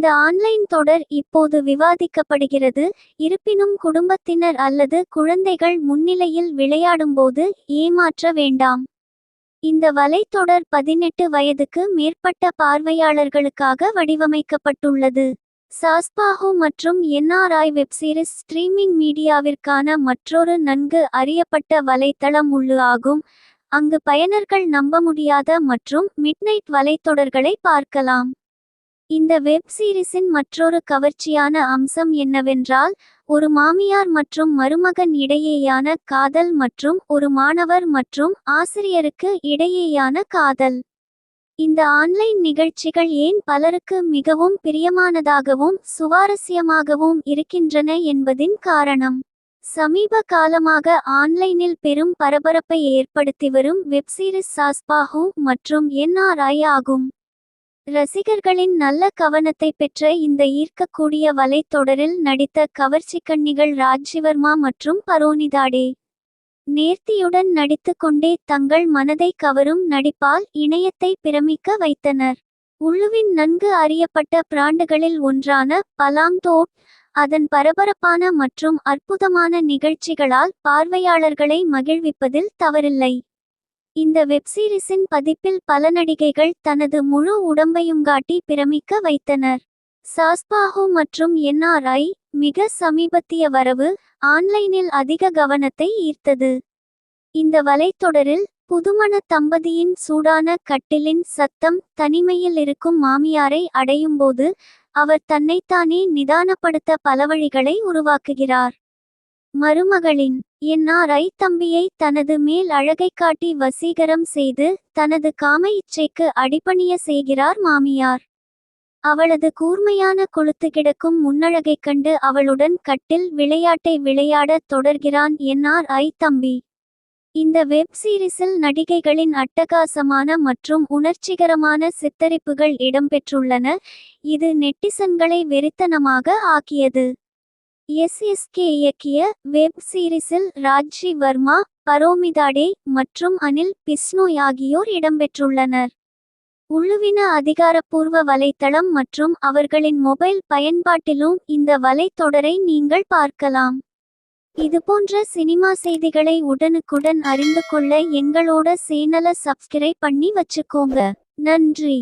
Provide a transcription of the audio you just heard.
இந்த ஆன்லைன் தொடர் இப்போது விவாதிக்கப்படுகிறது. இருப்பினும் குடும்பத்தினர் அல்லது குழந்தைகள் முன்னிலையில் விளையாடும்போது ஏமாற்ற வேண்டாம். இந்த வலைத்தொடர் பதினெட்டு வயதுக்கு மேற்பட்ட பார்வையாளர்களுக்காக வடிவமைக்கப்பட்டுள்ளது. சாஸ்பாஹு மற்றும் என்ஆர்ஐ வெப்சீரிஸ் ஸ்ட்ரீமிங் மீடியாவிற்கான மற்றொரு நன்கு அறியப்பட்ட வலைத்தளம் உள்ளு ஆகும். அங்கு பயனர்கள் நம்ப முடியாத மற்றும் மிட்நைட் வலைத்தொடர்களை பார்க்கலாம். இந்த வெப் சீரிஸின் மற்றொரு கவர்ச்சியான அம்சம் என்னவென்றால் ஒரு மாமியார் மற்றும் மருமகன் இடையேயான காதல் மற்றும் ஒரு மாணவர் மற்றும் ஆசிரியருக்கு இடையேயான காதல். இந்த ஆன்லைன் நிகழ்ச்சிகள் ஏன் பலருக்கு மிகவும் பிரியமானதாகவும் சுவாரஸ்யமாகவும் இருக்கின்றன என்பதின் காரணம். சமீப காலமாக ஆன்லைனில் பெரும் பரபரப்பை ஏற்படுத்தி வரும் வெப்சீரிஸ் சாஸ்பாஹூ மற்றும் என்ஆர்ஐ ஆகும். ரசிகர்களின் நல்ல கவனத்தை பெற்ற இந்த ஈர்க்கக்கூடிய வலைத்தொடரில் நடித்த கவர்ச்சிக்கண்ணிகள் ராஜ்ஷிவர்மா மற்றும் பரோனிதாடே. நேர்த்தியுடன் நடித்துக்கொண்டே தங்கள் மனதை கவரும் நடிப்பால் இணையத்தை பிரமிக்க வைத்தனர். உள்ளுவின் நன்கு அறியப்பட்ட பிராண்டுகளில் ஒன்றான பலாங்தோட் அதன் பரபரப்பான மற்றும் அற்புதமான நிகழ்ச்சிகளால் பார்வையாளர்களை மகிழ்விப்பதில் தவறில்லை. இந்த வெப்சீரிஸின் பதிப்பில் பல நடிகைகள் தனது முழு உடம்பையும் காட்டி பிரமிக்க வைத்தனர். சாஸ்பாஹு மற்றும் என்ஆர்ஐ மிக சமீபத்திய வரவு ஆன்லைனில் அதிக கவனத்தை ஈர்த்தது. இந்த வலைத்தொடரில் புதுமண தம்பதியின் சூடான கட்டிலின் சத்தம் தனிமையில் இருக்கும் மாமியாரை அடையும்போது அவர் தன்னைத்தானே நிதானப்படுத்த பல வழிகளை உருவாக்குகிறார். மருமகளின் என்ஆர்ஐ தம்பியை தனது மேல் அழகை காட்டி வசீகரம் செய்து தனது காம இச்சைக்கு அடிபணிய செய்கிறார் மாமியார். அவளது கூர்மையான கொளுத்து கிடக்கும் முன்னழகைக் கண்டு அவளுடன் கட்டில் விளையாட்டை விளையாடத் தொடர்கிறான் என்ஆர்ஐ தம்பி. இந்த வெப் சீரிஸில் நடிகைகளின் அட்டகாசமான மற்றும் உணர்ச்சிகரமான சித்தரிப்புகள் இடம்பெற்றுள்ளன. இது நெட்டிசன்களை வெறித்தனமாக ஆக்கியது. எஸ்எஸ்கே இயக்கிய வெப் சீரிஸில் ராஜ்ஜி வர்மா பரோமிதாடே மற்றும் அனில் பிஸ்னோய் ஆகியோர் இடம்பெற்றுள்ளனர். உள்ளுவின அதிகாரப்பூர்வ வலைத்தளம் மற்றும் அவர்களின் மொபைல் பயன்பாட்டிலும் இந்த வலைத்தொடரை நீங்கள் பார்க்கலாம். இதுபோன்ற சினிமா செய்திகளை உடனுக்குடன் அறிந்து கொள்ள எங்களோட சேனலை சப்ஸ்கிரைப் பண்ணி வச்சுக்கோங்க. நன்றி.